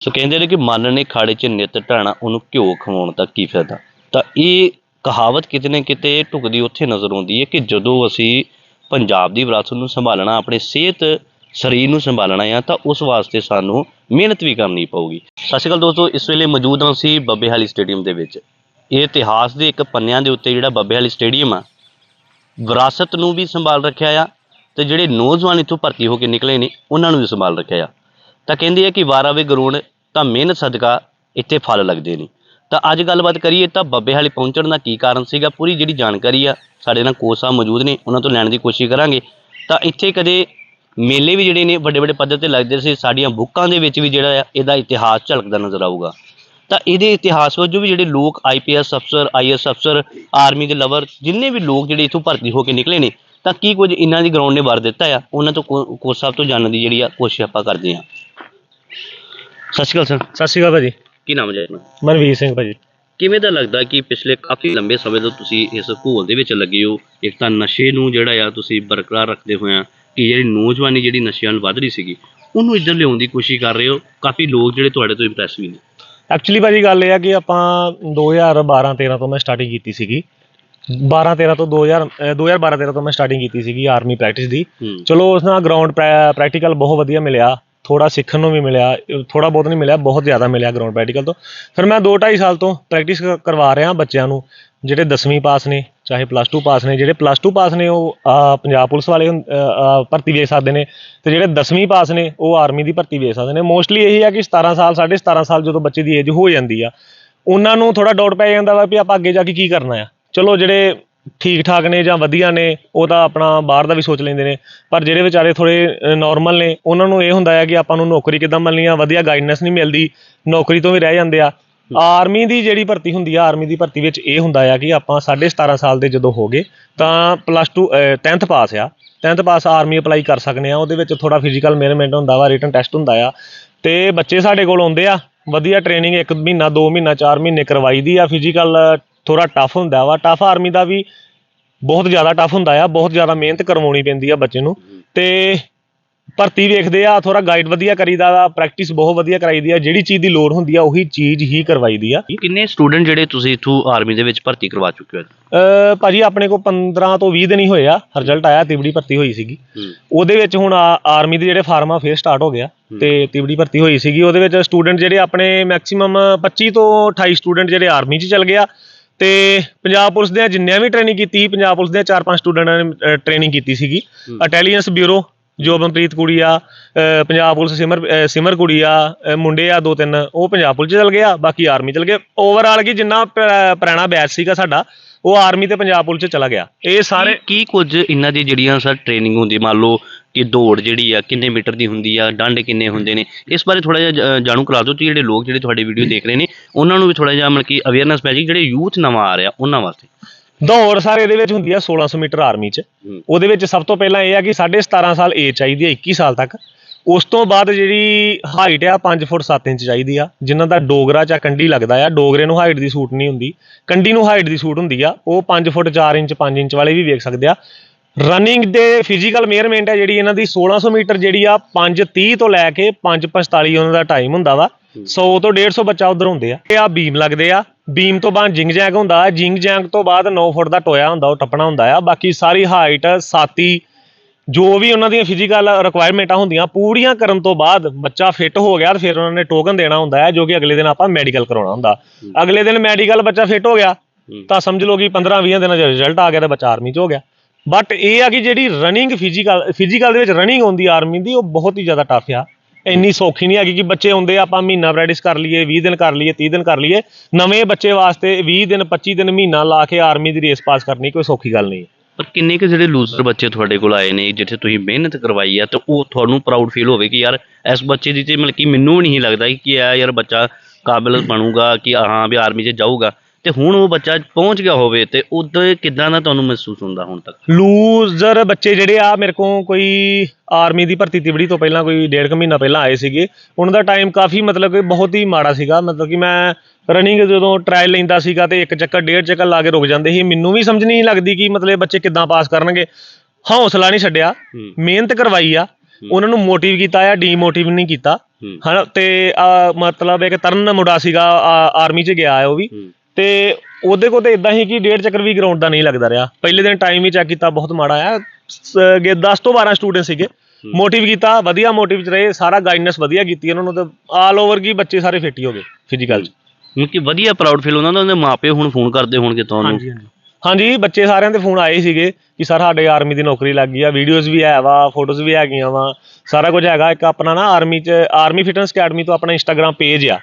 ਸੋ ਕਹਿੰਦੇ ਨੇ ਕਿ ਮਨ ਨੇ ਖਾੜੇ 'ਚ ਨਿੱਤ ਢਾਣਾ ਉਹਨੂੰ ਘਿਓ ਖਵਾਉਣ ਦਾ ਕੀ ਫਾਇਦਾ? ਤਾਂ ਇਹ ਕਹਾਵਤ ਕਿਤੇ ਨਾ ਕਿਤੇ ਢੁਕਦੀ ਉੱਥੇ ਨਜ਼ਰ ਆਉਂਦੀ ਹੈ ਕਿ ਜਦੋਂ ਅਸੀਂ ਪੰਜਾਬ ਦੀ ਵਿਰਾਸਤ ਨੂੰ ਸੰਭਾਲਣਾ, ਆਪਣੇ ਸਿਹਤ, ਸਰੀਰ ਨੂੰ ਸੰਭਾਲਣਾ ਆ, ਤਾਂ ਉਸ ਵਾਸਤੇ ਸਾਨੂੰ ਮਿਹਨਤ ਵੀ ਕਰਨੀ ਪਊਗੀ। ਸਤਿ ਸ਼੍ਰੀ ਅਕਾਲ ਦੋਸਤੋ, ਇਸ ਵੇਲੇ ਮੌਜੂਦ ਹਾਂ ਅਸੀਂ ਬੱਬੇਹਾਲੀ ਸਟੇਡੀਅਮ ਦੇ ਵਿੱਚ। ਇਹ ਇਤਿਹਾਸ ਦੇ ਇੱਕ ਪੰਨਿਆਂ ਦੇ ਉੱਤੇ ਜਿਹੜਾ ਬੱਬੇਹਾਲੀ ਸਟੇਡੀਅਮ ਆ, ਵਿਰਾਸਤ ਨੂੰ ਵੀ ਸੰਭਾਲ ਰੱਖਿਆ ਆ ਤੇ ਜਿਹੜੇ ਨੌਜਵਾਨ ਇੱਥੋਂ ਭਰਤੀ ਹੋ ਕੇ ਨਿਕਲੇ ਨੇ, ਉਹਨਾਂ ਨੂੰ ਵੀ ਸੰਭਾਲ ਰੱਖਿਆ ਆ। ਤਾਂ ਕਹਿੰਦੇ ਆ ਕਿ ਵਾਰਾਵੇ ਗਰੂਣ ਤਾਂ ਮਿਹਨਤ ਸਦਕਾ ਇੱਥੇ ਫਲ ਲੱਗਦੇ ਨੇ। ਤਾਂ ਅੱਜ ਗੱਲਬਾਤ ਕਰੀਏ ਤਾਂ ਬੱਬੇ ਹਾਲੀ ਪਹੁੰਚਣ ਦਾ ਕੀ ਕਾਰਨ ਸੀਗਾ? ਪੂਰੀ ਜਿਹੜੀ ਜਾਣਕਾਰੀ ਆ, ਸਾਡੇ ਨਾਲ ਕੋਚ ਸਾਹਿਬ ਮੌਜੂਦ ਨੇ, ਉਹਨਾਂ ਤੋਂ ਲੈਣ ਦੀ ਕੋਸ਼ਿਸ਼ ਕਰਾਂਗੇ। ਤਾਂ ਇੱਥੇ ਕਦੇ ਮੇਲੇ ਵੀ ਜਿਹੜੇ ਨੇ ਵੱਡੇ ਵੱਡੇ ਪੱਧਰ ਤੇ ਲੱਗਦੇ ਸੀ, ਸਾਡੀਆਂ ਬੁੱਕਾਂ ਦੇ ਵਿੱਚ ਵੀ ਜਿਹੜਾ ਆ, ਇਹਦਾ ਇਤਿਹਾਸ ਝਲਕਦਾ ਨਜ਼ਰ ਆਊਗਾ। ਤਾਂ ਇਹਦੇ ਇਤਿਹਾਸ ਵਜੋਂ ਵੀ ਜਿਹੜੇ ਲੋਕ ਆਈਪੀਐਸ ਅਫਸਰ ਆਈਐਸ ਅਫਸਰ, ਆਰਮੀ ਦੇ ਲਵਰ, ਜਿੰਨੇ ਵੀ ਲੋਕ ਜਿਹੜੇ ਇੱਥੋਂ ਭਰਤੀ ਹੋ ਕੇ ਨਿਕਲੇ ਨੇ, ਤਾਂ ਕੀ ਕੁਝ ਇਹਨਾਂ ਦੀ ਗਰਾਊਂਡ ਨੇ ਵਰ ਦਿੱਤਾ ਆ? ਉਹਨਾਂ ਤੋਂ ਕੋ- ਕੋਚ ਸਾਹਿਬ ਤੋਂ ਜਾਣਨ ਦੀ ਜਿਹੜੀ ਆ, ਕੋਸ਼ਿਸ਼ ਆਪਾਂ ਕਰਦੇ ਆ ਸਤਿ ਸ਼੍ਰੀ ਅਕਾਲ ਸਰ। ਸਤਿ ਸ਼੍ਰੀ ਅਕਾਲ ਭਾਜੀ। ਕੀ ਨਾਮ ਹੈ ਜੀ ਆਪਣਾ? ਮਨਵੀਰ ਸਿੰਘ ਭਾਜੀ। ਕਿਵੇਂ ਦਾ ਲੱਗਦਾ ਕਿ ਪਿਛਲੇ ਕਾਫੀ ਲੰਬੇ ਸਮੇਂ ਤੋਂ ਤੁਸੀਂ ਇਸ ਘੋਲ ਦੇ ਵਿੱਚ ਲੱਗੇ ਹੋ? ਇੱਕ ਤਾਂ ਨਸ਼ੇ ਨੂੰ ਜਿਹੜਾ ਆ ਤੁਸੀਂ ਬਰਕਰਾਰ ਰੱਖਦੇ ਹੋਏ ਆ ਕਿ ਜਿਹੜੀ ਨੌਜਵਾਨੀ ਜਿਹੜੀ ਨਸ਼ਿਆਂ ਨਾਲ ਵੱਧ ਰਹੀ ਸੀਗੀ ਉਹਨੂੰ ਇੱਧਰ ਲਿਆਉਣ ਦੀ ਕੋਸ਼ਿਸ਼ ਕਰ ਰਹੇ ਹੋ? ਕਾਫੀ ਲੋਕ ਜਿਹੜੇ ਤੁਹਾਡੇ ਤੋਂ ਇੰਪ੍ਰੈਸ ਵੀ ਨੇ। ਐਕਚੁਅਲੀ ਭਾਜੀ ਗੱਲ ਇਹ ਆ ਕਿ ਆਪਾਂ 2012 13 ਤੋਂ ਮੈਂ ਸਟਾਰਟਿੰਗ ਕੀਤੀ ਸੀਗੀ। 12 13 ਤੋਂ 2000 ਅਹ 2012 13 ਤੋਂ ਮੈਂ ਸਟਾਰਟਿੰਗ ਕੀਤੀ ਸੀਗੀ ਆਰਮੀ ਪ੍ਰੈਕਟਿਸ ਦੀ। ਹੂੰ। ਚਲੋ ਉਸ ਨਾਲ ਗਰਾਊਂਡ ਪ੍ਰੈਕਟੀਕਲ ਬਹੁਤ ਵਧੀਆ ਮਿਲਿਆ। ਥੋੜਾ ਸਿੱਖਣ ਨੂੰ ਵੀ ਮਿਲਿਆ ਥੋੜਾ ਬਹੁਤ ਨਹੀਂ ਮਿਲਿਆ, ਬਹੁਤ ਜ਼ਿਆਦਾ ਮਿਲਿਆ ਗਰਾਊਂਡ ਪ੍ਰੈਕਟੀਕਲ ਤੋਂ। ਫਿਰ ਮੈਂ 2 2.5 ਸਾਲ ਤੋਂ ਪ੍ਰੈਕਟਿਸ ਕਰਵਾ ਰਿਹਾ ਬੱਚਿਆਂ ਨੂੰ, ਜਿਹੜੇ 10ਵੀਂ ਪਾਸ ਨੇ, ਚਾਹੇ ਪਲੱਸ 2 ਪਾਸ ਨੇ, ਜਿਹੜੇ ਪਲੱਸ 2 ਪਾਸ ਨੇ ਉਹ ਪੰਜਾਬ ਪੁਲਿਸ ਵਾਲੇ ਭਰਤੀ ਵੇਖ ਸਕਦੇ ਨੇ ਤੇ ਜਿਹੜੇ 10ਵੀਂ ਪਾਸ ਨੇ, ਉਹ ਆਰਮੀ ਦੀ ਭਰਤੀ ਵੇਖ ਸਕਦੇ ਨੇ। ਮੋਸਟਲੀ ਇਹੀ ਆ ਕਿ 17 ਸਾਲ 17.5 ਸਾਲ ਜਦੋਂ ਬੱਚੇ ਦੀ ਏਜ ਹੋ ਜਾਂਦੀ ਆ, ਉਹਨਾਂ ਨੂੰ ਥੋੜਾ ਡਾਊਟ ਪੈ ਜਾਂਦਾ ਵਾ ਵੀ ਆਪਾਂ ਅੱਗੇ ਜਾ ਕੇ ਕੀ ਕਰਨਾ ਆ। ਚਲੋ ਜਿਹੜੇ ਠੀਕ ਠਾਕ ਨੇ ਜਾਂ ਵਧੀਆ ਨੇ, ਉਹ ਤਾਂ ਆਪਣਾ ਬਾਹਰ ਦਾ ਵੀ ਸੋਚ ਲੈਂਦੇ ਨੇ। ਪਰ ਜਿਹੜੇ ਵਿਚਾਰੇ ਥੋੜ੍ਹੇ ਨੋਰਮਲ ਨੇ, ਉਹਨਾਂ ਨੂੰ ਇਹ ਹੁੰਦਾ ਹੈ ਕਿ ਆਪਾਂ ਨੂੰ ਨੌਕਰੀ ਕਿੱਦਾਂ ਮਿਲਣੀ ਆ, ਵਧੀਆ ਗਾਈਡਨੈਂਸ ਨਹੀਂ ਮਿਲਦੀ, ਨੌਕਰੀ ਤੋਂ ਵੀ ਰਹਿ ਜਾਂਦੇ ਆ। ਆਰਮੀ ਦੀ ਜਿਹੜੀ ਭਰਤੀ ਹੁੰਦੀ ਆ ਆਰਮੀ ਦੀ ਭਰਤੀ ਵਿੱਚ ਇਹ ਹੁੰਦਾ ਆ ਕਿ ਆਪਾਂ 17.5 ਸਾਲ ਦੇ ਜਦੋਂ ਹੋ ਗਏ ਤਾਂ ਪਲੱਸ 2 10th ਪਾਸ ਆ। 10th ਪਾਸ ਆਰਮੀ ਅਪਲਾਈ ਕਰ ਸਕਨੇ ਆ, ਉਹਦੇ ਵਿੱਚ ਥੋੜਾ ਫਿਜ਼ੀਕਲ ਮੇਅਰਮੈਂਟ ਹੁੰਦਾ ਵਾ ਰਿਟਨ ਟੈਸਟ ਹੁੰਦਾ ਆ। ਤੇ ਬੱਚੇ ਸਾਡੇ ਕੋਲ ਆਉਂਦੇ ਆ, ਵਧੀਆ ਟ੍ਰੇਨਿੰਗ ਇੱਕ ਮਹੀਨਾ 2 ਮਹੀਨਾ 4 ਮਹੀਨੇ ਕਰਵਾਈ ਦੀ ਆ ਫਿਜ਼ੀਕਲ ਥੋੜਾ ਟਫ ਹੁੰਦਾ ਵਾ। ਟਫ ਆਰਮੀ ਦਾ ਵੀ ਬਹੁਤ ਜ਼ਿਆਦਾ ਟਫ ਹੁੰਦਾ ਆ। ਬਹੁਤ ਜ਼ਿਆਦਾ ਮਿਹਨਤ ਕਰਵਾਉਣੀ ਪੈਂਦੀ ਆ ਬੱਚੇ ਨੂੰ। ਤੇ ਭਰਤੀ ਵੇਖਦੇ ਆ ਥੋੜਾ ਗਾਈਡ ਵਧੀਆ ਕਰੀਦਾ ਵਾ। ਪ੍ਰੈਕਟਿਸ ਬਹੁਤ ਵਧੀਆ ਕਰਾਈਦੀ ਆ। ਜਿਹੜੀ ਚੀਜ਼ ਦੀ ਲੋੜ ਹੁੰਦੀ ਆ ਉਹੀ ਚੀਜ਼ ਹੀ ਕਰਵਾਈਦੀ ਆ। ਕਿੰਨੇ ਸਟੂਡੈਂਟ ਜਿਹੜੇ ਤੁਸੀਂ ਇੱਥੋਂ ਆਰਮੀ ਦੇ ਵਿੱਚ ਭਰਤੀ ਕਰਵਾ ਚੁੱਕੇ ਹੋ? ਅ, ਭਾਜੀ ਆਪਣੇ ਕੋਲ 15 ਤੋਂ 20 ਦਿਨ ਹੀ ਹੋਏ ਆ। ਰਿਜ਼ਲਟ ਆਇਆ ਤਿਬੜੀ ਭਰਤੀ ਹੋਈ ਸੀਗੀ। ਉਹਦੇ ਵਿੱਚ ਹੁਣ ਆਰਮੀ ਦੇ ਜਿਹੜੇ ਫਾਰਮ ਆ ਫੇਰ ਸਟਾਰਟ ਹੋ ਗਿਆ ਤੇ ਤਿਬੜੀ ਭਰਤੀ ਹੋਈ ਸੀਗੀ। ਉਹਦੇ ਵਿੱਚ ਸਟੂਡੈਂਟ ਜਿਹੜੇ ਆਪਣੇ ਮੈਕਸਿਮਮ 25 ਤੋਂ 28 ਸਟੂਡੈਂਟ ਜਿਹੜੇ ਆਰਮੀ 'ਚ ਚਲ ਗਿਆ ਤੇ ਪੰਜਾਬ ਪੁਲਿਸ ਦੇ ਜਿੰਨਿਆਂ ਵੀ ਟ੍ਰੇਨਿੰਗ ਕੀਤੀ ਪੰਜਾਬ ਪੁਲਿਸ ਦੇ 4-5 ਸਟੂਡੈਂਟਾਂ ਨੇ ਟ੍ਰੇਨਿੰਗ ਕੀਤੀ ਸੀਗੀ। ਇੰਟੈਲੀਜੈਂਸ ਬਿਊਰੋ ਜੋਬਨਪ੍ਰੀਤ ਕੁੜੀ ਆ ਪੰਜਾਬ ਪੁਲਿਸ ਸਿਮਰ ਸਿਮਰ ਕੁੜੀ ਆ ਮੁੰਡੇ ਆ ਦੋ ਤਿੰਨ ਉਹ ਪੰਜਾਬ ਪੁਲਿਸ 'ਚ ਚਲ ਗਿਆ ਬਾਕੀ ਆਰਮੀ ਚਲ ਗਏ ਓਵਰਆਲ ਕੀ ਜਿੰਨਾ ਪੁਰਾਣਾ ਬੈਚ ਸੀਗਾ ਸਾਡਾ ਉਹ ਆਰਮੀ ਤੇ ਪੰਜਾਬ ਪੁਲਿਸ 'ਚ ਚਲਾ ਗਿਆ। ਇਹ ਸਾਰੇ ਕੀ ਕੁਝ ਇਹਨਾਂ ਦੀ ਜਿਹੜੀਆਂ ਸਰ ਟ੍ਰੇਨਿੰਗ ਹੁੰਦੀ ਮੰਨ ਲਓ ਕਿ ਦੌੜ ਜਿਹੜੀ ਆ ਕਿੰਨੇ ਮੀਟਰ ਦੀ ਹੁੰਦੀ ਆ ਡੰਡ ਕਿੰਨੇ ਹੁੰਦੇ ਨੇ? ਇਸ ਬਾਰੇ ਥੋੜਾ ਜਿਹਾ ਜ- ਜਾਣੂ ਕਰਾ ਦਿਓ। ਤੇ ਜਿਹੜੇ ਲੋਕ ਜਿਹੜੇ ਤੁਹਾਡੀ ਵੀਡੀਓ ਦੇਖ ਰਹੇ ਨੇ ਉਹਨਾਂ ਨੂੰ ਵੀ ਥੋੜਾ ਜਿਹਾ ਮਤਲਬ ਕਿ ਅਵੇਅਰਨੈਸ ਪੈ ਜਾਏ ਜਿਹੜੇ ਯੂਥ ਨਵਾਂ ਆ ਰਿਹਾ ਉਹਨਾਂ ਵਾਸਤੇ। ਦੌੜ ਸਾਰੇ ਇਹਦੇ ਵਿੱਚ ਹੁੰਦੀ ਆ 1600 ਮੀਟਰ ਆਰਮੀ 'ਚ। ਹੂੰ। ਉਹਦੇ ਵਿੱਚ ਸਭ ਤੋਂ ਪਹਿਲਾਂ ਇਹ ਆ ਕਿ 17.5 ਸਾਲ ਏਜ ਚਾਹੀਦੀ ਹੈ 21 ਸਾਲ ਤੱਕ। ਉਸ ਤੋਂ ਬਾਅਦ ਜਿਹੜੀ ਹਾਈਟ ਆ 5 ਫੁੱਟ 7 ਇੰਚ ਚਾਹੀਦੀ ਆ ਜਿਨ੍ਹਾਂ ਦਾ ਡੋਗਰਾ ਜਾਂ ਕੰਡੀ ਲੱਗਦਾ ਆ ਡੋਗਰੇ ਨੂੰ ਹਾਈਟ ਦੀ ਸੂਟ ਨਹੀਂ ਹੁੰਦੀ। ਕੰਡੀ ਨੂੰ ਹਾਈਟ ਦੀ ਸੂਟ ਹੁੰਦੀ ਆ ਉਹ 5 ਫੁੱਟ 4 ਇੰਚ 5 ਇੰਚ ਵਾਲੇ ਵੀ ਵੇਖ ਸਕਦੇ ਆ। ਰਨਿੰਗ ਦੇ ਫਿਜ਼ੀਕਲ ਮੇਅਰਮੈਂਟ ਹੈ ਜਿਹੜੀ ਇਹਨਾਂ ਦੀ 1600 ਮੀਟਰ ਜਿਹੜੀ ਆ 5:30 ਤੋਂ ਲੈ ਕੇ 5:45 ਉਹਨਾਂ ਦਾ ਟਾਈਮ ਹੁੰਦਾ ਵਾ। 100 ਤੋਂ 150 ਬੱਚਾ ਉਧਰ ਹੁੰਦੇ ਆ। ਇਹ ਆ ਬੀਮ ਲੱਗਦੇ ਆ। ਬੀਮ ਤੋਂ ਬਾਅਦ ਜਿੰਗ ਜੈਂਗ ਹੁੰਦਾ ਜਿੰਗ ਜੈਂਗ ਤੋਂ ਬਾਅਦ 9 ਫੁੱਟ ਦਾ ਟੋਇਆ ਹੁੰਦਾ ਉਹ ਟੱਪਣਾ ਹੁੰਦਾ ਆ। ਬਾਕੀ ਸਾਰੀ ਹਾਈਟ ਸਾਤੀ ਜੋ ਵੀ ਉਹਨਾਂ ਦੀਆਂ ਫਿਜ਼ੀਕਲ ਰਿਕੁਆਇਰਮੈਂਟਾਂ ਹੁੰਦੀਆਂ ਪੂਰੀਆਂ ਕਰਨ ਤੋਂ ਬਾਅਦ ਬੱਚਾ ਫਿੱਟ ਹੋ ਗਿਆ ਤੇ ਫਿਰ ਉਹਨਾਂ ਨੇ ਟੋਕਨ ਦੇਣਾ ਹੁੰਦਾ ਹੈ ਜੋ ਕਿ ਅਗਲੇ ਦਿਨ ਆਪਾਂ ਮੈਡੀਕਲ ਕਰਾਉਣਾ ਹੁੰਦਾ। ਅਗਲੇ ਦਿਨ ਮੈਡੀਕਲ ਬੱਚਾ ਫਿੱਟ ਹੋ ਗਿਆ। ਤਾਂ ਸਮਝ ਲਓ ਕਿ 15 20 ਦਿਨਾਂ ਚ ਰਿਜ਼ਲਟ ਆ ਗਿਆ ਤੇ ਬੱਚਾ ਆਰਮੀ ਚ ਹੋ ਗਿਆ। ਬਟ ਇਹ ਆ ਕਿ ਜਿਹੜੀ ਰਨਿੰਗ ਫਿਜ਼ੀਕਲ ਫਿਜ਼ੀਕਲ ਦੇ ਵਿੱਚ ਰਨਿੰਗ ਹੁੰਦੀ ਆਰਮੀ ਦੀ ਉਹ ਬਹੁਤ ਹੀ ਜ਼ਿਆਦਾ ਟਫ ਆ। ਇੰਨੀ ਸੌਖੀ ਨਹੀਂ ਹੈਗੀ ਕਿ ਬੱਚੇ ਹੁੰਦੇ ਆਪਾਂ ਮਹੀਨਾ ਪ੍ਰੈਕਟਿਸ ਕਰ ਲਈਏ 20 ਦਿਨ ਕਰ ਲਈਏ 30 ਦਿਨ ਕਰ ਲਈਏ। ਨਵੇਂ ਬੱਚੇ ਵਾਸਤੇ 20 ਦਿਨ 25 ਦਿਨ ਮਹੀਨਾ ਲਾ ਕੇ ਆਰਮੀ ਦੀ ਰੇਸ ਪਾਸ ਕਰਨੀ ਕੋਈ ਸੌਖੀ ਗੱਲ ਨਹੀਂ। ਪਰ ਕਿੰਨੇ ਕੁ ਜਿਹੜੇ ਲੂਜ਼ਰ ਬੱਚੇ ਤੁਹਾਡੇ ਕੋਲ ਆਏ ਨੇ, ਜਿੱਥੇ ਤੁਸੀਂ ਮਿਹਨਤ ਕਰਵਾਈ ਆ, ਤੇ ਉਹ ਤੁਹਾਨੂੰ ਪ੍ਰਾਊਡ ਫੀਲ ਹੋਵੇ ਕਿ ਯਾਰ ਇਸ ਬੱਚੇ ਦੀ ਤੇ ਮਤਲਬ ਕਿ ਮੈਨੂੰ ਵੀ ਨਹੀਂ ਲੱਗਦਾ ਕਿ ਇਹ ਯਾਰ ਬੱਚਾ ਕਾਬਿਲ ਬਣੂਗਾ ਕਿ ਹਾਂ ਵੀ ਆਰਮੀ 'ਚ ਜਾਊਗਾ। ਤੇ ਹੁਣ ਉਹ ਬੱਚਾ ਪਹੁੰਚ ਗਿਆ ਹੋਵੇ ਤੇ ਉਦੋਂ ਕਿਦਾਂ ਦਾ ਤੁਹਾਨੂੰ ਮਹਿਸੂਸ ਹੁੰਦਾ ਹੁਣ ਤੱਕ? ਲੂਜ਼ਰ ਬੱਚੇ ਜਿਹੜੇ ਆ ਮੇਰੇ ਕੋਲ ਕੋਈ ਆਰਮੀ ਦੀ ਭਰਤੀ ਤਿਬੜੀ ਤੋਂ ਪਹਿਲਾਂ ਕੋਈ ਡੇਢ ਕੁ ਮਹੀਨਾ ਪਹਿਲਾਂ ਆਏ ਸੀਗੇ। ਉਹਨਾਂ ਦਾ ਟਾਈਮ ਕਾਫੀ ਮਤਲਬ ਕਿ ਬਹੁਤ ਹੀ ਮਾੜਾ ਸੀਗਾ। ਮਤਲਬ ਕਿ ਮੈਂ ਰਨਿੰਗ ਜਦੋਂ ਟ੍ਰਾਇਲ ਲੈਂਦਾ ਸੀਗਾ ਤੇ ਇੱਕ ਚੱਕਰ ਡੇਢ ਚੱਕਰ ਲਾ ਕੇ ਰੁਕ ਜਾਂਦੇ ਸੀ। ਮੈਨੂੰ ਵੀ ਸਮਝ ਨਹੀਂ ਲੱਗਦੀ ਕਿ ਮਤਲਬ ਬੱਚੇ ਕਿੱਦਾਂ ਪਾਸ ਕਰਨਗੇ। ਹੌਸਲਾ ਨਹੀਂ ਛੱਡਿਆ। ਮਿਹਨਤ ਕਰਵਾਈ ਆ। ਉਹਨਾਂ ਨੂੰ ਮੋਟਿਵ ਕੀਤਾ ਆ ਡੀਮੋਟਿਵ ਨਹੀਂ ਕੀਤਾ। ਹੂੰ। ਹਾਂ ਤੇ ਆ, ਮਤਲਬ ਇੱਕ ਤਰਨ ਮੁੰਡਾ ਸੀਗਾ ਆਰਮੀ 'ਚ ਗਿਆ ਉਹ ਵੀ। ਤੇ ਉਹਦੇ ਕੋਲ ਤੇ ਇਦਾਂ ਹੀ ਕਿ ਡੇਢ ਚੱਕਰ ਵੀ ਗਰਾਊਂਡ ਦਾ ਨਹੀਂ ਲੱਗਦਾ ਰਿਹਾ। ਪਹਿਲੇ ਦਿਨ ਟਾਈਮ ਹੀ ਚੈੱਕ ਕੀਤਾ ਬਹੁਤ ਮਾੜਾ ਆ। 10 ਤੋਂ 12 ਸਟੂਡੈਂਟ ਸੀਗੇ। ਮੋਟਿਵ ਕੀਤਾ ਵਧੀਆ ਮੋਟਿਵ ਚ ਰਹੇ ਸਾਰਾ ਗਾਈਡਨੈਸ ਵਧੀਆ ਕੀਤੀ ਉਹਨਾਂ ਨੂੰ ਤੇ ਆਲ ਓਵਰ ਕੀ ਬੱਚੇ ਸਾਰੇ ਫਿੱਟ ਹੀ ਹੋ ਗਏ ਫਿਜ਼ੀਕਲ ਚ। ਕਿ ਵਧੀਆ ਪ੍ਰਾਊਡ ਫੀਲ ਹੁੰਦਾ ਉਹਨਾਂ ਦੇ ਮਾਪੇ ਹੁਣ ਫੋਨ ਕਰਦੇ ਹੋਣਗੇ ਤੁਹਾਨੂੰ ਹਾਂਜੀ ਹਾਂਜੀ। ਹਾਂਜੀ ਬੱਚੇ ਸਾਰਿਆਂ ਦੇ ਫੋਨ ਆਏ ਸੀਗੇ ਕਿ ਸਰ ਸਾਡੇ ਆਰਮੀ ਦੀ ਨੌਕਰੀ ਲੱਗ ਗਈ ਆ ਵੀਡੀਓਜ਼ ਵੀ ਹੈ ਵਾ ਫੋਟੋਜ਼ ਵੀ ਹੈਗੀਆਂ ਵਾ। ਸਾਰਾ ਕੁਝ ਹੈਗਾ ਇੱਕ ਆਪਣਾ ਨਾ ਆਰਮੀ ਚ ਆਰਮੀ ਫਿਟਨੈਸ ਅਕੈਡਮੀ ਤੋਂ ਆਪਣਾ ਇੰਸਟਾਗ੍ਰam ਪੇਜ ਆ।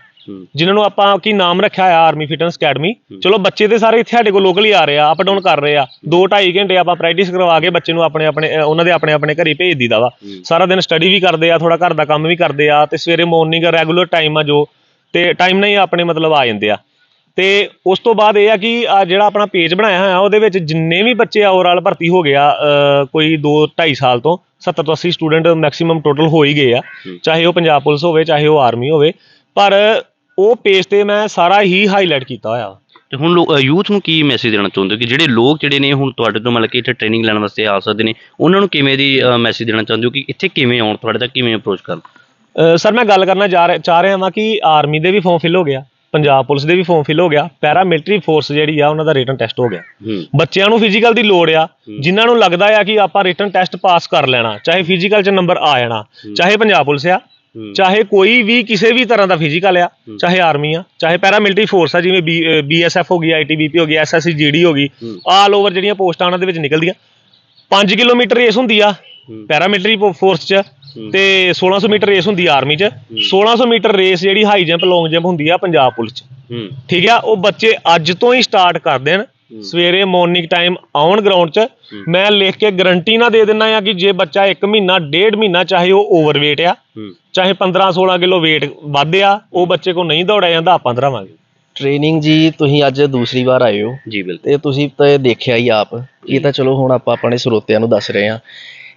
ਜਿਨ੍ਹਾਂ ਨੂੰ ਆਪਾਂ ਕੀ ਨਾਮ ਰੱਖਿਆ ਆ ਆਰਮੀ ਫਿਟਨੈਸ ਅਕੈਡਮੀ ਚਲੋ ਬੱਚੇ ਤੇ ਸਾਰੇ ਇੱਥੇ ਸਾਡੇ ਕੋਲ ਲੋਕਲ ਹੀ ਆ ਰਹੇ ਆ ਅਪ ਡਾਊਨ ਕਰ ਰਹੇ ਆ। 2.5 ਘੰਟੇ ਆਪਾਂ ਪ੍ਰੈਕਟਿਸ ਕਰਵਾ ਕੇ ਬੱਚੇ ਨੂੰ ਆਪਣੇ ਆਪਣੇ ਉਹਨਾਂ ਦੇ ਆਪਣੇ ਆਪਣੇ ਘਰੇ ਭੇਜ ਦੀਦਾ ਵਾ। ਸਾਰਾ ਦਿਨ ਸਟੱਡੀ ਵੀ ਕਰਦੇ ਆ ਥੋੜਾ ਘਰ ਦਾ ਕੰਮ ਵੀ ਕਰਦੇ ਆ ਤੇ ਸਵੇਰੇ ਮਾਰਨਿੰਗ ਰੈਗੂਲਰ ਟਾਈਮ ਆ ਜੋ ਤੇ ਟਾਈਮ ਨਾਲ ਹੀ ਆਪਣੇ ਮਤਲਬ ਆ ਜਾਂਦੇ ਆ। ਤੇ ਉਸ ਤੋਂ ਬਾਅਦ ਇਹ ਆ ਕਿ ਆ ਜਿਹੜਾ ਆਪਣਾ ਪੇਜ ਬਣਾਇਆ ਹੋਇਆ ਉਹਦੇ ਵਿੱਚ ਜਿੰਨੇ ਵੀ ਬੱਚੇ ਓਵਰਆਲ ਭਰਤੀ ਹੋ ਗਿਆ ਕੋਈ 2 2.5 ਸਾਲ ਤੋਂ 70 ਤੋਂ 80 ਸਟੂਡੈਂਟ ਮੈਕਸਿਮਮ ਟੋਟਲ ਹੋ ਹੀ ਗਏ ਆ। ਚਾਹੇ ਉਹ ਪੰਜਾਬ ਪੁਲਿਸ ਹੋਵੇ ਚਾਹੇ ਉਹ ਆਰਮੀ ਹੋਵੇ। ਪਰ ਉਹ ਪੇਜ ਤੇ ਮੈਂ ਸਾਰਾ ਹੀ ਹਾਈਲਾਈਟ ਕੀਤਾ ਹੋਇਆ। ਤੇ ਹੁਣ ਯੂਥ ਨੂੰ ਕੀ ਮੈਸੇਜ ਦੇਣਾ ਚਾਹੁੰਦੇ ਹੋ ਕਿ ਜਿਹੜੇ ਲੋਕ ਜਿਹੜੇ ਨੇ ਹੁਣ ਤੁਹਾਡੇ ਤੋਂ ਮਤਲਬ ਕਿ ਇੱਥੇ ਟ੍ਰੇਨਿੰਗ ਲੈਣ ਵਾਸਤੇ ਆ ਸਕਦੇ ਨੇ ਉਹਨਾਂ ਨੂੰ ਕਿਵੇਂ ਦੀ ਮੈਸੇਜ ਦੇਣਾ ਚਾਹੁੰਦੇ ਹੋ ਕਿ ਇੱਥੇ ਕਿਵੇਂ ਆਉਣ ਤੁਹਾਡੇ ਤੱਕ ਕਿਵੇਂ ਅਪਰੋਚ ਕਰਨ? ਸਰ ਮੈਂ ਗੱਲ ਕਰਨਾ ਜਾ ਰਿਹਾ ਚਾਹ ਰਿਹਾ ਹਾਂ ਕਿ ਆਰਮੀ ਦੇ ਵੀ ਫਾਰਮ ਫਿਲ ਹੋ ਗਿਆ ਪੰਜਾਬ ਪੁਲਿਸ ਦੇ ਵੀ ਫਾਰਮ ਫਿਲ ਹੋ ਗਿਆ ਪੈਰਾ ਮਿਲਟਰੀ ਫੋਰਸ ਜਿਹੜੀ ਆ ਉਹਨਾਂ ਦਾ ਰਿਟਨ ਟੈਸਟ ਹੋ ਗਿਆ। ਬੱਚਿਆਂ ਨੂੰ ਫਿਜ਼ੀਕਲ ਦੀ ਲੋੜ ਆ ਜਿਨ੍ਹਾਂ ਨੂੰ ਲੱਗਦਾ ਆ ਕਿ ਆਪਾਂ ਰਿਟਨ ਟੈਸਟ ਪਾਸ ਕਰ ਲੈਣਾ ਚਾਹੇ ਫਿਜ਼ੀਕਲ 'ਚ ਨੰਬਰ ਆ ਜਾਣਾ ਚਾਹੇ ਪੰਜਾਬ ਪੁਲਿਸ ਆ ਚਾਹੇ ਕੋਈ ਵੀ ਕਿਸੇ ਵੀ ਤਰ੍ਹਾਂ ਦਾ ਫਿਜ਼ੀਕਲ ਆ ਚਾਹੇ ਆਰਮੀ ਆ ਚਾਹੇ ਪੈਰਾ ਮਿਲਟਰੀ ਫੋਰਸ ਆ ਜਿਵੇਂ ਬੀਐਸਐਫ ਹੋ ਗਈ ਆਈਟੀਬੀਪੀ ਹੋ ਗਈ ਐਸਐਸਸੀ ਜੀਡੀ ਹੋ ਗਈ। ਆਲ ਓਵਰ ਜਿਹੜੀਆਂ ਪੋਸਟਾਂ ਉਹਨਾਂ ਦੇ ਵਿੱਚ ਨਿਕਲਦੀਆਂ। 5 ਕਿਲੋਮੀਟਰ ਰੇਸ ਹੁੰਦੀ ਆ। ਪੈਰਾ ਮਿਲਟਰੀ ਫੋਰਸ 'ਚ ਤੇ 1600 ਮੀਟਰ ਰੇਸ ਹੁੰਦੀ ਆ ਆਰਮੀ 'ਚ। 1600 ਮੀਟਰ ਰੇਸ ਜਿਹੜੀ ਹਾਈ ਜੰਪ ਲੌਂਗ ਜੰਪ ਹੁੰਦੀ ਆ ਪੰਜਾਬ ਪੁਲਿਸ 'ਚ। ਠੀਕ ਆ ਉਹ ਬੱਚੇ ਅੱਜ ਤੋਂ ਹੀ ਸਟਾਰਟ ਕਰ ਦੇਣ। ਸਵੇਰੇ ਮਾਰਨਿੰਗ ਟਾਈਮ ਆਉਣ ਗਰਾਊਂਡ 'ਚ ਮੈਂ ਲਿਖ ਕੇ ਗਰੰਟੀ ਨਾ ਦੇ ਦਿੰਦਾ ਆ ਕਿ ਜੇ ਬੱਚਾ 1 ਮਹੀਨਾ ਡੇਢ ਮਹੀਨਾ ਚਾਹੇ ਉਹ ਓਵਰਵੇਟ ਆ ਚਾਹੇ 15 16 ਕਿਲੋ weight ਵੱਧ ਆ ਉਹ ਬੱਚੇ ਕੋ ਨਹੀਂ ਦੌੜਿਆ ਜਾਂਦਾ ਆਪਾਂ ਦਰਾਵਾਂਗੇ ਟ੍ਰੇਨਿੰਗ ਜੀ ਤੁਸੀਂ ਅੱਜ ਦੂਸਰੀ ਵਾਰ ਆਏ ਹੋ। ਜੀ ਬਿਲਕੁਲ। ਤੇ ਤੁਸੀਂ ਤਾਂ ਦੇਖਿਆ ਹੀ ਆਪ। ਇਹ ਤਾਂ ਚਲੋ ਹੁਣ ਆਪਾਂ ਆਪਣੇ ਸਰੋਤਿਆਂ ਨੂੰ ਦੱਸ ਰਹੇ ਹਾਂ।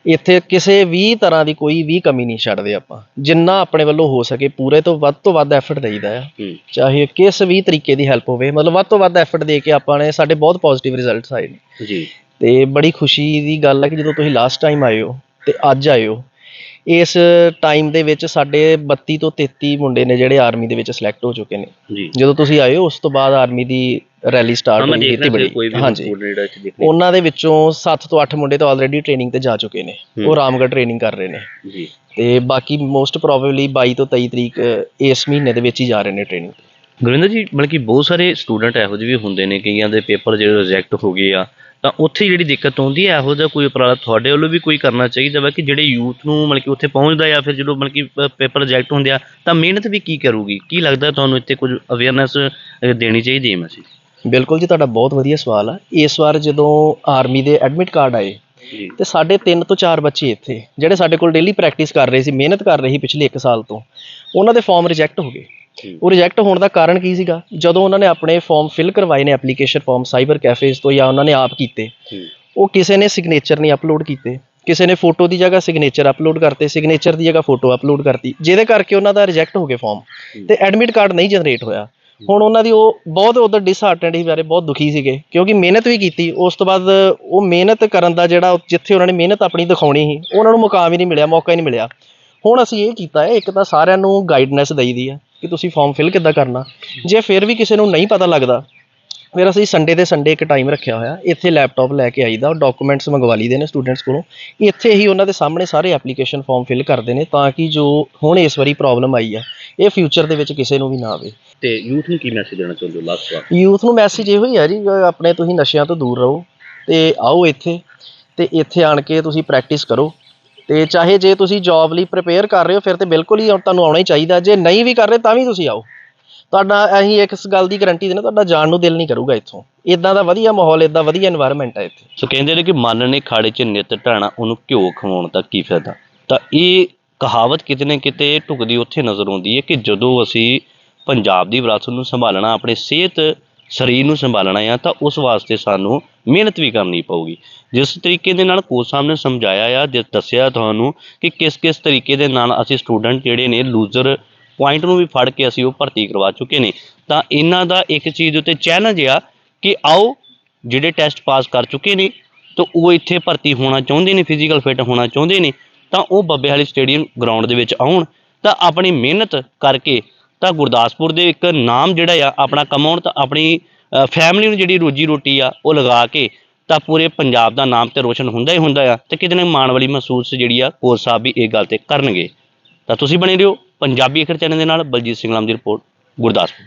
ਇੱਥੇ ਕਿਸੇ ਵੀ ਤਰ੍ਹਾਂ ਦੀ ਕੋਈ ਵੀ ਕਮੀ ਨਹੀਂ ਛੱਡਦੇ ਆਪਾਂ। ਜਿੰਨਾ ਆਪਣੇ ਵੱਲੋਂ ਹੋ ਸਕੇ ਪੂਰੇ ਤੋਂ ਵੱਧ ਤੋਂ ਵੱਧ ਐਫਰਟ ਦੇਈਦਾ ਆ। ਹੂੰ। ਚਾਹੇ ਕਿਸ ਵੀ ਤਰੀਕੇ ਦੀ ਹੈਲਪ ਹੋਵੇ ਮਤਲਬ ਵੱਧ ਤੋਂ ਵੱਧ ਐਫਰਟ ਦੇ ਕੇ ਆਪਾਂ ਨੇ ਸਾਡੇ ਬਹੁਤ ਪੋਜ਼ਿਟਿਵ ਰਿਜ਼ਲਟਸ ਆਏ ਨੇ। ਜੀ। ਤੇ ਬੜੀ ਖੁਸ਼ੀ ਦੀ ਗੱਲ ਹੈ ਕਿ ਜਦੋਂ ਤੁਸੀਂ ਲਾਸਟ ਟਾਈਮ ਆਏ ਹੋ ਤੇ ਅੱਜ ਆਏ ਹੋ ਇਸ ਟਾਈਮ ਦੇ ਵਿੱਚ ਸਾਡੇ 32 ਤੋਂ 33 ਮੁੰਡੇ ਨੇ ਜਿਹੜੇ ਆਰਮੀ ਦੇ ਵਿੱਚ ਸਿਲੈਕਟ ਹੋ ਚੁੱਕੇ ਨੇ। ਜੀ। ਜਦੋਂ ਤੁਸੀਂ ਆਏ ਹੋ ਉਸ ਤੋਂ ਬਾਅਦ ਆਰਮੀ ਦੀ ਰੈਲੀ ਸਟਾਰਟ ਹੋਈ ਸੀ ਬੜੀ। ਹਾਂਜੀ। ਉਹਨਾਂ ਦੇ ਵਿੱਚੋਂ 7 ਤੋਂ 8 ਮੁੰਡੇ ਤਾਂ ਆਲਰੇਡੀ ਟ੍ਰੇਨਿੰਗ ਤੇ ਜਾ ਚੁੱਕੇ ਨੇ। ਉਹ ਰਾਮਗੜ੍ਹ ਟ੍ਰੇਨਿੰਗ ਕਰ ਰਹੇ ਨੇ। ਜੀ। ਤੇ ਬਾਕੀ ਮੋਸਟ ਪ੍ਰੋਬੇਬਲੀ 22 ਤੋਂ 23 ਤਰੀਕ ਇਸ ਮਹੀਨੇ ਦੇ ਵਿੱਚ ਹੀ ਜਾ ਰਹੇ ਨੇ ਟ੍ਰੇਨਿੰਗ ਗੁਰਵਿੰਦਰ ਜੀ ਮਤਲਬ ਕਿ ਬਹੁਤ ਸਾਰੇ ਸਟੂਡੈਂਟ ਇਹੋ ਜਿਹੇ ਵੀ ਹੁੰਦੇ ਨੇ ਕਈਆਂ ਦੇ ਪੇਪਰ ਜਿਹੜੇ ਰਿਜੈਕਟ ਹੋ ਗਏ ਆ ਤਾਂ ਉੱਥੇ ਜਿਹੜੀ ਦਿੱਕਤ ਆਉਂਦੀ ਹੈ ਇਹੋ ਜਿਹਾ ਕੋਈ ਉਪਰਾਲਾ ਤੁਹਾਡੇ ਵੱਲੋਂ ਵੀ ਕੋਈ ਕਰਨਾ ਚਾਹੀਦਾ ਵਾ ਕਿ ਜਿਹੜੇ ਯੂਥ ਨੂੰ ਮਤਲਬ ਕਿ ਉੱਥੇ ਪਹੁੰਚਦਾ ਆ ਫਿਰ ਜਦੋਂ ਮਤਲਬ ਕਿ ਪੇਪਰ ਰਿਜੈਕਟ ਹੁੰਦੇ ਆ ਤਾਂ ਮਿਹਨਤ ਵੀ ਕੀ ਕਰੂਗੀ? ਕੀ ਲੱਗਦਾ ਤੁਹਾਨੂੰ ਇੱਥੇ ਕੁਝ ਅਵੇਅਰਨੈਸ ਦੇਣੀ ਚਾਹੀਦੀ ਹੈ ਮੈਸੇਜ? ਬਿਲਕੁਲ ਜੀ ਤੁਹਾਡਾ ਬਹੁਤ ਵਧੀਆ ਸਵਾਲ ਆ। ਇਸ ਵਾਰ ਜਦੋਂ ਆਰਮੀ ਦੇ ਐਡਮਿਟ ਕਾਰਡ ਆਏ ਤੇ ਸਾਡੇ 3 ਤੋਂ 4 ਬੱਚੇ ਇੱਥੇ ਜਿਹੜੇ ਸਾਡੇ ਕੋਲ ਡੇਲੀ ਪ੍ਰੈਕਟਿਸ ਕਰ ਰਹੇ ਸੀ ਮਿਹਨਤ ਕਰ ਰਹੇ ਸੀ ਪਿਛਲੇ 1 ਸਾਲ ਤੋਂ ਉਹਨਾਂ ਦੇ ਫਾਰਮ ਰਿਜੈਕਟ ਹੋ ਗਏ। ਉਹ ਰਿਜੈਕਟ ਹੋਣ ਦਾ ਕਾਰਨ ਕੀ ਸੀਗਾ? ਜਦੋਂ ਉਹਨਾਂ ਨੇ ਆਪਣੇ ਫਾਰਮ ਫਿਲ ਕਰਵਾਏ ਨੇ ਐਪਲੀਕੇਸ਼ਨ ਫਾਰਮ ਸਾਈਬਰ ਕੈਫੇਜ਼ ਤੋਂ ਜਾਂ ਉਹਨਾਂ ਨੇ ਆਪ ਕੀਤੇ ਉਹ ਕਿਸੇ ਨੇ ਸਿਗਨੇਚਰ ਨਹੀਂ ਅਪਲੋਡ ਕੀਤੇ। ਕਿਸੇ ਨੇ ਫੋਟੋ ਦੀ ਜਗ੍ਹਾ ਸਿਗਨੇਚਰ ਅਪਲੋਡ ਕਰਤੇ ਸਿਗਨੇਚਰ ਦੀ ਜਗ੍ਹਾ ਫੋਟੋ ਅਪਲੋਡ ਕਰਤੀ ਜਿਹਦੇ ਕਰਕੇ ਉਹਨਾਂ ਦਾ ਰਿਜੈਕਟ ਹੋ ਗਿਆ ਫਾਰਮ ਤੇ ਐਡਮਿਟ ਕਾਰਡ ਨਹੀਂ ਜਨਰੇਟ ਹੋਇਆ। ਹੁਣ ਉਹਨਾਂ ਦੀ ਉਹ ਬਹੁਤ ਉਧਰ ਡਿਸਹਾਰਟੈਂਡ ਹੀ ਬਾਰੇ ਬਹੁਤ ਦੁਖੀ ਸੀਗੇ। ਕਿਉਂਕਿ ਮਿਹਨਤ ਵੀ ਕੀਤੀ, ਉਸ ਤੋਂ ਬਾਅਦ ਉਹ ਮਿਹਨਤ ਕਰਨ ਦਾ ਜਿਹੜਾ ਜਿੱਥੇ ਉਹਨਾਂ ਨੇ ਮਿਹਨਤ ਆਪਣੀ ਦਿਖਾਉਣੀ ਸੀ, ਉਹਨਾਂ ਨੂੰ ਮੁਕਾਮ ਹੀ ਨਹੀਂ ਮਿਲਿਆ, ਮੌਕਾ ਹੀ ਨਹੀਂ ਮਿਲਿਆ। ਹੁਣ ਅਸੀਂ ਇਹ ਕੀਤਾ ਹੈ, ਇੱਕ ਤਾਂ ਸਾਰਿਆਂ ਨੂੰ ਗਾਈਡਨੈਸ ਦਈਦੀ ਆ ਕਿ ਤੁਸੀਂ ਫਾਰਮ ਫਿਲ ਕਿੱਦਾਂ ਕਰਨਾ। ਜੇ ਫਿਰ ਵੀ ਕਿਸੇ ਨੂੰ ਨਹੀਂ ਪਤਾ ਲੱਗਦਾ ਫਿਰ ਅਸੀਂ ਸੰਡੇ ਦੇ ਸੰਡੇ ਇੱਕ ਟਾਈਮ ਰੱਖਿਆ ਹੋਇਆ। ਇੱਥੇ ਲੈਪਟਾਪ ਲੈ ਕੇ ਆਈਦਾ ਡਾਕੂਮੈਂਟਸ ਮੰਗਵਾ ਲਈਦੇ ਨੇ ਸਟੂਡੈਂਟਸ ਕੋਲੋਂ। ਇੱਥੇ ਹੀ ਉਹਨਾਂ ਦੇ ਸਾਹਮਣੇ ਸਾਰੇ ਐਪਲੀਕੇਸ਼ਨ ਫਾਰਮ ਫਿਲ ਕਰਦੇ ਨੇ ਤਾਂ ਕਿ ਜੋ ਹੁਣ ਇਸ ਵਾਰੀ ਪ੍ਰੋਬਲਮ ਆਈ ਆ ਇਹ ਫਿਊਚਰ ਦੇ ਵਿੱਚ ਕਿਸੇ ਨੂੰ ਵੀ ਨਾ ਆਵੇ। ਤੇ ਯੂਥ ਨੂੰ ਕੀ ਮੈਸੇਜ ਦੇਣਾ ਚਾਹੁੰਦੇ ਹੋ ਲਾਸਟ ਵਾਰ? ਯੂਥ ਨੂੰ ਮੈਸੇਜ ਇਹੋ ਹੀ ਆ ਜੀ ਅਹ ਆਪਣੇ ਤੁਸੀਂ ਨਸ਼ਿਆਂ ਤੋਂ ਦੂਰ ਰਹੋ ਤੇ ਆਓ ਇੱਥੇ ਤੇ ਇੱਥੇ ਆਣ ਕੇ ਤੁਸੀਂ ਪ੍ਰੈਕਟਿਸ ਕਰੋ। ਤੇ ਚਾਹੇ ਜੇ ਤੁਸੀਂ ਜੌਬ ਲਈ ਪ੍ਰਿਪੇਅਰ ਕਰ ਰਹੇ ਹੋ ਫਿਰ ਤੇ ਬਿਲਕੁਲ ਹੀ ਤੁਹਾਨੂੰ ਆਉਣਾ ਹੀ ਚਾਹੀਦਾ। ਜੇ ਨਹੀਂ ਵੀ ਕਰ ਰਹੇ ਤਾਂ ਵੀ ਤੁਸੀਂ ਆਓ। ਤੁਹਾਡਾ ਅਸੀਂ ਇੱਕ ਇਸ ਗੱਲ ਦੀ ਗਰੰਟੀ ਦੇਣਾ ਤੁਹਾਡਾ ਜਾਣ ਨੂੰ ਦਿਲ ਨਹੀਂ ਕਰੂਗਾ ਇੱਥੋਂ। ਇਦਾਂ ਦਾ ਵਧੀਆ ਮਾਹੌਲ ਇਦਾਂ ਵਧੀਆ এনवायरमेंट ਹੈ ਇੱਥੇ। ਸੋ ਕਹਿੰਦੇ ਨੇ ਕਿ ਮਨ ਨੇ ਖਾੜੇ 'ਚ ਨਿਤ ਢਾਣਾ ਉਹਨੂੰ ਘਿਓ ਖਵਾਉਣ ਦਾ ਕੀ ਫਾਇਦਾ? ਤਾਂ ਇਹ ਕਹਾਵਤ ਕਿਤੇ ਨਾ ਕਿਤੇ ਢੁਕਦੀ ਉੱਥੇ ਨਜ਼ਰ ਆਉਂਦੀ ਹੈ ਕਿ ਜਦੋਂ ਅਸੀਂ ਪੰਜਾਬ ਦੀ ਵਿਰਾਸਤ ਨੂੰ ਸੰਭਾਲਣਾ, ਆਪਣੇ ਸਿਹਤ, ਸਰੀਰ ਨੂੰ ਸੰਭਾਲਣਾ ਆ, ਤਾਂ ਉਸ ਵਾਸਤੇ ਸਾਨੂੰ ਮਿਹਨਤ ਵੀ ਕਰਨੀ ਪਊਗੀ। ਜਿਸ ਤਰੀਕੇ ਦੇ ਨਾਲ ਕੋਚ ਸਾਹਿਬ ਨੇ ਸਮਝਾਇਆ ਆ, ਜਿਸ ਦੱਸਿਆ ਤੁਹਾਨੂੰ ਕਿ ਕਿਸ ਕਿਸ ਤਰੀਕੇ ਦੇ ਨਾਲ ਅਸੀਂ ਸਟੂਡੈਂਟ ਜਿਹੜੇ ਨੇ ਲੂਜ਼ਰ ਪੁਆਇੰਟ ਨੂੰ ਵੀ ਫੜ ਕੇ ਅਸੀਂ ਉਹ ਭਰਤੀ ਕਰਵਾ ਚੁੱਕੇ ਨੇ। ਤਾਂ ਇਹਨਾਂ ਦਾ ਇੱਕ ਚੀਜ਼ ਉੱਤੇ ਚੈਲੰਜ ਆ ਕਿ ਆਓ, ਜਿਹੜੇ ਟੈਸਟ ਪਾਸ ਕਰ ਚੁੱਕੇ ਨੇ, ਤਾਂ ਉਹ ਇੱਥੇ ਭਰਤੀ ਹੋਣਾ ਚਾਹੁੰਦੇ ਨੇ ਫਿਜ਼ੀਕਲ ਫਿਟ ਹੋਣਾ ਚਾਹੁੰਦੇ ਨੇ, ਤਾਂ ਉਹ ਬੱਬੇ ਵਾਲੀ ਸਟੇਡੀਅਮ ਗਰਾਊਂਡ ਦੇ ਵਿੱਚ ਆਉਣ। ਤਾਂ ਆਪਣੀ ਮਿਹਨਤ ਕਰਕੇ ਤਾਂ ਗੁਰਦਾਸਪੁਰ ਦੇ ਇੱਕ ਨਾਮ ਜਿਹੜਾ ਆ, ਆਪਣਾ ਕਮਾਉਣ ਤਾਂ ਆਪਣੀ ਫੈਮਿਲੀ ਨੂੰ ਜਿਹੜੀ ਰੋਜੀ ਰੋਟੀ ਆ, ਉਹ ਲਗਾ ਕੇ ਤਾਂ ਪੂਰੇ ਪੰਜਾਬ ਦਾ ਨਾਮ ਤੇ ਰੋਸ਼ਨ ਹੁੰਦਾ ਹੀ ਹੁੰਦਾ ਆ। ਤੇ ਕਿਤੇ ਨਾ ਮਾਣ ਵਾਲੀ ਮਹਿਸੂਸ ਜਿਹੜੀ ਆ ਕੋਰ ਸਾਹਿਬ ਵੀ ਇਹ ਗੱਲ ਤੇ ਕਰਨਗੇ। ਤਾਂ ਤੁਸੀਂ ਬਣੇ ਰਹੋ ਪੰਜਾਬੀ ਅਖਰ ਚੈਨਲ ਦੇ ਨਾਲ ਬਲਜੀਤ ਸਿੰਘ ਲਾਮ ਦੀ ਰਿਪੋਰਟ ਗੁਰਦਾਸਪੁਰ।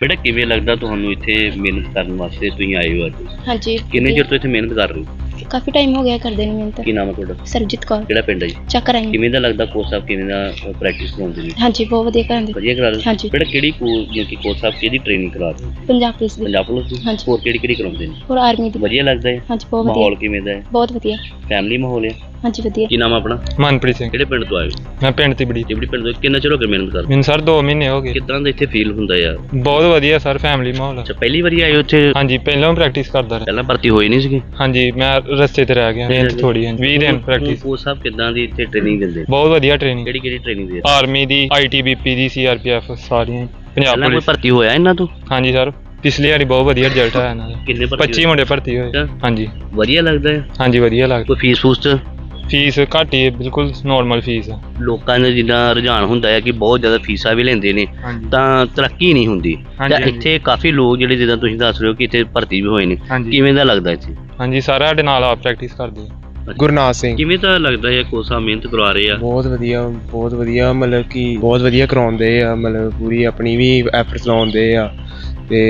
ਬੇਟਾ ਕਿਵੇਂ ਲੱਗਦਾ ਤੁਹਾਨੂੰ ਇੱਥੇ ਮਿਹਨਤ ਕਰਨ ਵਾਸਤੇ ਤੁਸੀਂ ਆਏ ਹੋ ਅੱਜ? ਹਾਂਜੀ। ਕਿੰਨੇ ਚਿਰ ਤੋਂ ਇੱਥੇ ਮਿਹਨਤ ਕਰ ਰਹੇ ਹੋ? ਕਾਫੀ ਟਾਈਮ ਹੋ ਗਿਆ ਕਰਦੇ ਨੂੰ ਮਿਹਨਤ। ਕੀ ਨਾਮ ਹੈ ਤੁਹਾਡਾ? ਸਰਜੀਤ ਕੌਰ। ਕਿਹੜਾ ਪਿੰਡ ਹੈ ਜੀ? ਚੱਕਰ ਆਈ ਕਿਵੇਂ ਦਾ ਲੱਗਦਾ ਕੋਚ ਸਾਹਿਬ ਕਿਵੇਂ ਦਾ ਪ੍ਰੈਕਟਿਸ ਕਰਾਉਂਦੇ ਨੇ? ਹਾਂਜੀ ਬਹੁਤ ਵਧੀਆ ਕਰਾਂਦੇ ਵਧੀਆ ਕਰਾ ਰਹੇ ਹਾਂਜੀ। ਬੇਟਾ ਕਿਹੜੀ ਕੋਚ ਕਿ ਕੋਚ ਸਾਹਿਬ ਕਿਹਦੀ ਟ੍ਰੇਨਿੰਗ ਕਰਾ ਰਹੇ ਹੋ? ਪੰਜਾਬ ਪੁਲਿਸ ਦੀ। ਪੰਜਾਬ ਪੁਲਿਸ ਦੀ? ਹਾਂਜੀ। ਹੋਰ ਕਿਹੜੀ ਕਿਹੜੀ ਕਰਾਉਂਦੇ ਨੇ? ਹੋਰ ਆਰਮੀ ਦੀ। ਵਧੀਆ ਲੱਗਦਾ ਹੈ? ਹਾਂਜੀ ਬਹੁਤ ਮਾਹੌਲ ਵਧੀਆ ਕਿਵੇਂ ਦਾ ਹੈ? ਬਹੁਤ ਵਧੀਆ। ਫੈਮਿਲੀ ਮਾਹੌਲ ਹੈ? ਹਾਂਜੀ ਵਧੀਆ। ਕੀ ਨਾਮ ਆ ਆਪਣਾ? ਮਨਪ੍ਰੀਤ ਸਿੰਘ। ਕਿਹੜੇ ਪਿੰਡ ਤੋਂ ਆਏ ਹੋ? ਮੈਂ ਪਿੰਡ ਤਿਬੜੀ। ਜਿਬੜੀ ਪਿੰਡ ਤੋਂ। ਕਿੰਨਾ ਚਿਰ ਹੋ ਗਿਆ ਮਿਹਨਤ ਕਰਦੇ? ਮੈਨੂੰ ਸਰ 2 ਮਹੀਨੇ ਹੋ ਗਏ। ਕਿਦਾਂ ਦਾ ਇੱਥੇ ਫੀਲ ਹੁੰਦਾ ਯਾਰ? ਬਹੁਤ ਵਧੀਆ ਸਰ ਫੈਮਿਲੀ ਮਾਹੌਲ। ਅੱਛਾ ਪਹਿਲੀ ਵਾਰੀ ਆਏ ਹੋ ਇੱਥੇ? ਹਾਂਜੀ ਪਹਿਲਾਂ ਪ੍ਰੈਕਟਿਸ ਕਰਦਾ ਰਿਹਾ। ਪਹਿਲਾਂ ਭਰਤੀ ਹੋਈ ਨਹੀਂ ਸੀਗੀ? ਹਾਂਜੀ ਮੈਂ ਰਸਤੇ ਤੇ ਰਹਿ ਗਿਆ ਮਿਹਨਤ ਥੋੜੀ ਹਾਂਜੀ 20 ਦਿਨ ਪ੍ਰੈਕਟਿਸ ਕੋਚ ਸਾਹਿਬ ਕਿਦਾਂ ਦੀ ਇੱਥੇ ਟ੍ਰੇਨਿੰਗ ਦਿੰਦੇ? ਬਹੁਤ ਵਧੀਆ ਟ੍ਰੇਨਿੰਗ ਕਿਹੜੀ ਕਿਹੜੀ ਟ੍ਰੇਨਿੰਗ ਦੇ ਆਰਮੀ ਦੀ ਆਈਟੀਬੀਪੀ ਦੀ ਸੀਆਰਪੀਐਫ ਸਾਰੀਆਂ। ਪੰਜਾਬ ਪਹਿਲਾਂ ਕੋਈ ਪੁਲਿਸ। ਭਰਤੀ ਹੋਇਆ ਇਹਨਾਂ ਤੋਂ? ਹਾਂਜੀ ਸਰ। ਪਿਛਲੀ ਵਾਰੀ ਬਹੁਤ ਵਧੀਆ ਰਿਜ਼ਲਟ ਆਇਆ ਇਹਨਾਂ ਦਾ। ਕਿੰਨੇ ਭਰਤੀ 25 ਮੁੰਡੇ ਭਰਤੀ ਹੋਏ। ਅੱਛਾ। ਹਾਂਜੀ। ਵਧੀਆ ਲੱਗਦਾ ਹੈ? ਹਾਂਜੀ ਵਧੀਆ ਲੱਗਦਾ। ਕੋਈ ਫੀਸ ਫੂਸ ਚ? ਫੀਸ ਘੱਟ ਹੀ ਹੈ ਬਿਲਕੁਲ ਨਾਰਮਲ ਫੀਸ ਹੈ ਲੋਕਾਂ ਦਾ ਜਿੱਦਾਂ ਰੁਝਾਨ ਹੁੰਦਾ ਹੈ ਕਿ ਬਹੁਤ ਜ਼ਿਆਦਾ ਫੀਸਾਂ ਵੀ ਲੈਂਦੇ ਨੇ ਹਾਂਜੀ। ਤਾਂ ਤਰੱਕੀ ਨਹੀਂ ਹੁੰਦੀ। ਹਾਂਜੀ, ਤਾਂ ਹਾਂਜੀ। ਇੱਥੇ ਕਾਫੀ ਲੋਕ ਜਿਹੜੇ ਜਿੱਦਾਂ ਤੁਸੀਂ ਦੱਸ ਰਹੇ ਹੋ ਕਿ ਇੱਥੇ ਭਰਤੀ ਵੀ ਹੋਏ ਨੇ ਹਾਂਜੀ। ਕਿਵੇਂ ਦਾ ਲੱਗਦਾ ਇੱਥੇ? ਹਾਂਜੀ ਸਾਰਾ ਸਾਡੇ ਨਾਲ ਆਪ ਪ੍ਰੈਕਟਿਸ ਕਰਦੇ ਆ। ਗੁਰਨਾਥ ਸਿੰਘ। ਕਿਵੇਂ ਤਾਂ ਲੱਗਦਾ ਹੈ ਕੋਸਾ ਮਿਹਨਤ ਕਰਵਾ ਰਹੇ ਆ? ਬਹੁਤ ਵਧੀਆ ਬਹੁਤ ਵਧੀਆ ਮਤਲਬ ਕਿ ਬਹੁਤ ਵਧੀਆ ਕਰਾਉਂਦੇ ਆ ਮਤਲਬ ਪੂਰੀ ਆਪਣੀ ਵੀ ਐਫਰਟਸ ਲਾਉਂਦੇ ਆ ਤੇ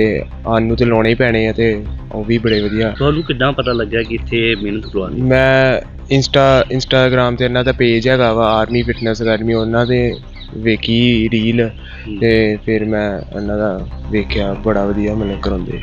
ਸਾਨੂੰ ਤੇ ਲਾਉਣੇ ਹੀ ਪੈਣੇ ਆ ਤੇ ਉਹ ਵੀ ਬੜੇ ਵਧੀਆ। ਤੁਹਾਨੂੰ ਕਿੱਦਾਂ ਪਤਾ ਲੱਗਿਆ ਕਿ ਇੱਥੇ ਮਿਹਨਤ ਕਰਵਾਉਣੀ ਮੈਂ ਇੰਸਟਾ ਇੰਸਟਾਗ੍ਰਾਮ ਤੇ ਇਹਨਾਂ ਦਾ ਪੇਜ ਹੈਗਾ ਵਾ ਆਰਮੀ ਫਿਟਨੈਸ ਅਕੈਡਮੀ ਉਹਨਾਂ ਦੇ ਵੇਖੀ ਰੀਲ ਤੇ ਫਿਰ ਮੈਂ ਉਹਨਾਂ ਦਾ ਵੇਖਿਆ ਬੜਾ ਵਧੀਆ ਮਤਲਬ ਕਰਾਉਂਦੇ।